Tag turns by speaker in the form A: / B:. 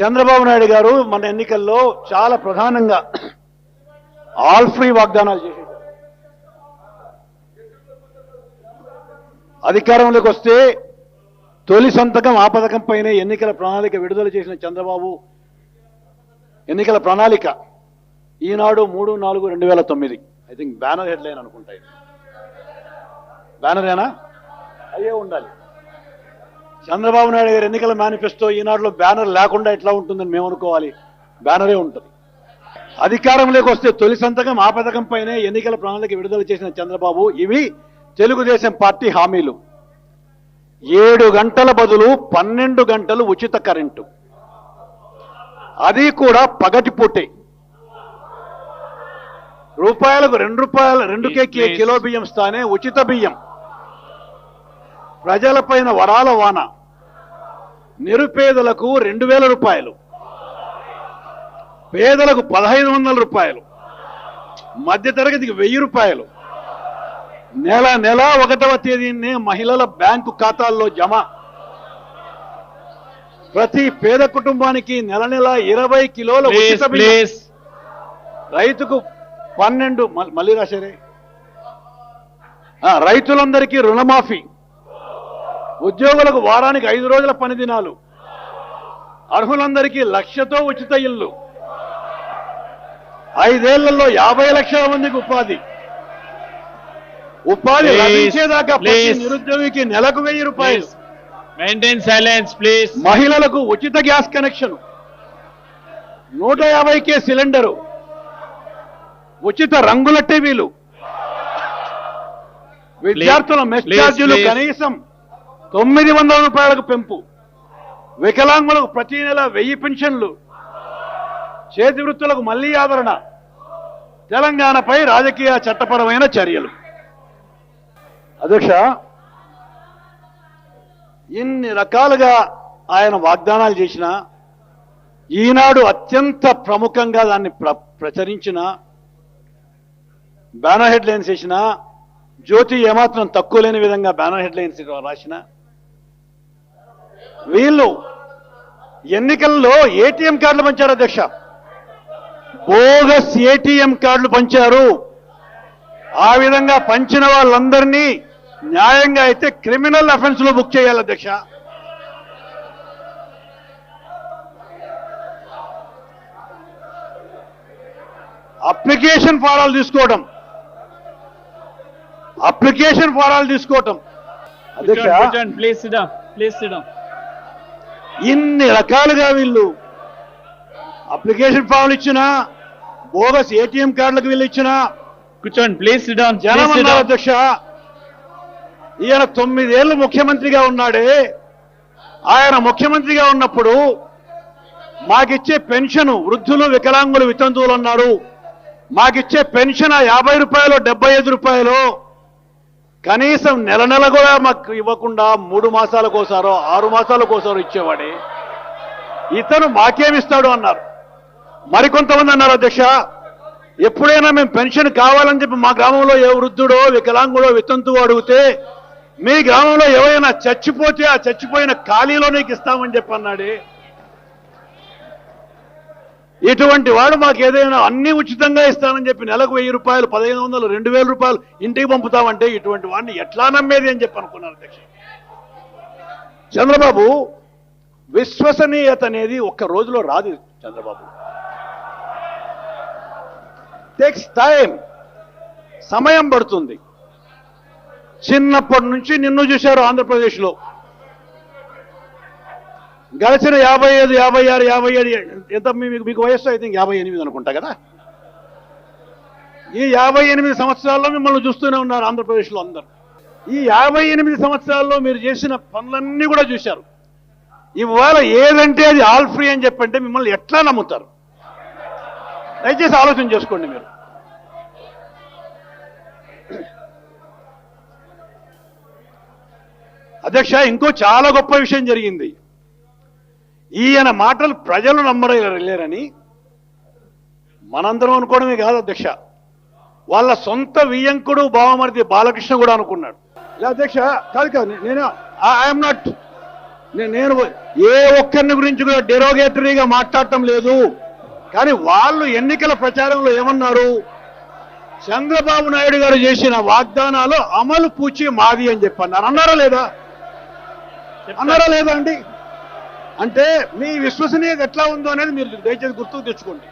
A: చంద్రబాబు నాయుడు గారు మన ఎన్నికల్లో చాలా ప్రధానంగా ఆల్ ఫ్రీ వాగ్దానాలు చేశారు. అధికారంలోకి వస్తే తొలి సంతకం ఆ పథకం పైన ఎన్నికల ప్రణాళిక విడుదల చేసిన చంద్రబాబు ఎన్నికల ప్రణాళిక ఈనాడు మూడు నాలుగు రెండు వేల తొమ్మిది. ఐ థింక్ బ్యానర్ హెడ్లైన్ అనుకుంటా ఇది. బ్యానరేనా అయ్యే ఉండాలి. చంద్రబాబు నాయుడు గారి ఎన్నికల మేనిఫెస్టో ఈనాడులో బ్యానర్ లేకుండా ఎట్లా ఉంటుందని మేము అనుకోవాలి. బ్యానరే ఉంటుంది. అధికారంలోకి వస్తే తొలి సంతకం ఆ పథకం పైనే ఎన్నికల ప్రణాళిక విడుదల చేసిన చంద్రబాబు ఇవి తెలుగుదేశం పార్టీ హామీలు. ఏడు గంటల బదులు పన్నెండు గంటలు ఉచిత కరెంటు. అది కూడా పగటిపూటే. రూపాయలకు రెండు రూపాయల రెండు కేజీ
B: Please.
A: కిలో బియ్యం స్థానే ఉచిత బియ్యం. ప్రజలపైన వరాల వాన. నిరుపేదలకు రెండు వేల రూపాయలు పేదలకు పదహైదు వందల రూపాయలు మధ్యతరగతికి వెయ్యి రూపాయలు. నెల నెల ఒకటవ తేదీనే మహిళల బ్యాంకు ఖాతాల్లో జమ. ప్రతి పేద కుటుంబానికి నెల నెల ఇరవై కిలోల రైతుకు పన్నెండు మళ్ళీ రాశారే. రైతులందరికీ రుణమాఫీ. ఉద్యోగులకు వారానికి ఐదు రోజుల పని దినాలు. అర్హులందరికీ లక్షతో ఉచిత ఇల్లు. ఐదేళ్ళలో యాభై లక్షల మందికి ఉపాధి. ఉపాధి లభించేదాకా. నిరుద్యోగికి నెలకు వెయ్యి రూపాయలు.
B: మెయింటైన్ సైలెన్స్ ప్లీజ్
A: మహిళలకు ఉచిత గ్యాస్ కనెక్షన్. నూట యాభైకే సిలిండరు. ఉచిత రంగుల టీవీలు. విద్యార్థుల మెస్ ఛార్జీలు. కనీసం తొమ్మిది వందల రూపాయలకు పెంపు. వికలాంగులకు ప్రతి నెల వెయ్యి పెన్షన్లు. చేతి వృత్తులకు మళ్ళీ ఆదరణ. తెలంగాణపై రాజకీయ చట్టపరమైన చర్యలు. అధ్యక్ష ఇన్ని రకాలుగా ఆయన వాగ్దానాలు చేసిన ఈనాడు అత్యంత ప్రముఖంగా దాన్ని ప్ర ప్రచురించిన బ్యానర్ హెడ్లైన్స్ వేసిన జ్యోతి ఏమాత్రం తక్కువ లేని విధంగా బ్యానర్ హెడ్లైన్స్ రాసిన వీళ్ళు ఎన్నికల్లో ఏటీఎం కార్డులు పంచారు అధ్యక్ష. బోగస్ ఏటీఎం కార్డులు పంచారు. ఆ విధంగా పంచిన వాళ్ళందరినీ న్యాయంగా అయితే క్రిమినల్ అఫెన్స్లో బుక్ చేయాలి అధ్యక్ష. అప్లికేషన్ ఫారాలు తీసుకోవడం అప్లికేషన్ ఫారాలు తీసుకోవటం. అధ్యక్ష
B: ప్లీజ్ సిడౌన్
A: ఇన్ని రకాలుగా వీళ్ళు అప్లికేషన్ ఫామ్లు ఇచ్చినా బోగస్ ఏటీఎం కార్డులకు వీళ్ళు ఇచ్చినా
B: కూర్చోండి ప్లీజ్
A: అధ్యక్ష ఈయన తొమ్మిదేళ్ళు ముఖ్యమంత్రిగా ఉన్నాడే. ఆయన ముఖ్యమంత్రిగా ఉన్నప్పుడు మాకిచ్చే పెన్షన్ వృద్ధులు వికలాంగులు వితంతువులు అన్నారు మాకిచ్చే పెన్షన్ ఆ యాభై రూపాయలు డెబ్బై ఐదు రూపాయలు కనీసం నెల నెల కూడా మాకు ఇవ్వకుండా మూడు మాసాలకోసారో ఆరు మాసాలకోసారో ఇచ్చేవాడే. ఇతను మాకేమిస్తాడు అన్నారు. మరికొంతమంది అన్నారు అధ్యక్ష ఎప్పుడైనా మేము పెన్షన్ కావాలని చెప్పి మా గ్రామంలో ఏ వృద్ధుడో వికలాంగుడో వితంతువు అడిగితే మీ గ్రామంలో ఎవరైనా చచ్చిపోతే ఆ చచ్చిపోయిన ఖాళీలో నీకు ఇస్తామని చెప్పి అన్నాడే. ఇటువంటి వాడు మాకు ఏదైనా అన్ని ఉచితంగా ఇస్తానని చెప్పి నెలకు వెయ్యి రూపాయలు పదిహేను వందలు రెండు వేల రూపాయలు ఇంటికి పంపుతామంటే ఇటువంటి వాడిని ఎట్లా నమ్మేది అని చెప్పి అనుకున్నారు అధ్యక్ష. చంద్రబాబు విశ్వసనీయత అనేది ఒక్క రోజులో రాదు చంద్రబాబు. టేక్స్ టైం సమయం పడుతుంది. చిన్నప్పటి నుంచి నిన్ను చూశారు ఆంధ్రప్రదేశ్లో. గడిచిన యాభై ఐదు యాభై ఆరు యాభై ఏడు ఎంత మీకు మీకు వయస్సు? ఐ థింక్ యాభై ఎనిమిది అనుకుంటా కదా? ఈ యాభై ఎనిమిది సంవత్సరాల్లో మిమ్మల్ని చూస్తూనే ఉన్నారు ఆంధ్రప్రదేశ్లో అందరు. ఈ యాభై ఎనిమిది సంవత్సరాల్లో మీరు చేసిన పనులన్నీ కూడా చూశారు. ఇవాళ ఏదంటే అది ఆల్ ఫ్రీ అని చెప్పంటే మిమ్మల్ని ఎట్లా నమ్ముతారు? దయచేసి ఆలోచన చేసుకోండి మీరు. అధ్యక్ష ఇంకో చాలా గొప్ప విషయం జరిగింది. ఈయన మాటలు ప్రజలు నమ్మలేరని మనందరం అనుకోవడమే కాదు అధ్యక్ష. వాళ్ళ సొంత వియ్యంకుడు బావమరిది బాలకృష్ణ కూడా అనుకున్నాడు. ఇలా అధ్యక్ష కాదు కాదు నేను? I'm not. నేను ఏ ఒక్కరిని గురించి కూడా డెరోగేటరీగా మాట్లాడటం లేదు. కానీ వాళ్ళు ఎన్నికల ప్రచారంలో ఏమన్నారు? చంద్రబాబు నాయుడు గారు చేసిన వాగ్దానాలు అమలు పూచి మాది అని చెప్పన్నారు. అన్నారా లేదా? అన్నారా లేదా అండి? అంటే మీ విశ్వసనీయత ఎట్లా ఉందో అనేది మీరు దయచేసి గుర్తుకు తెచ్చుకోండి.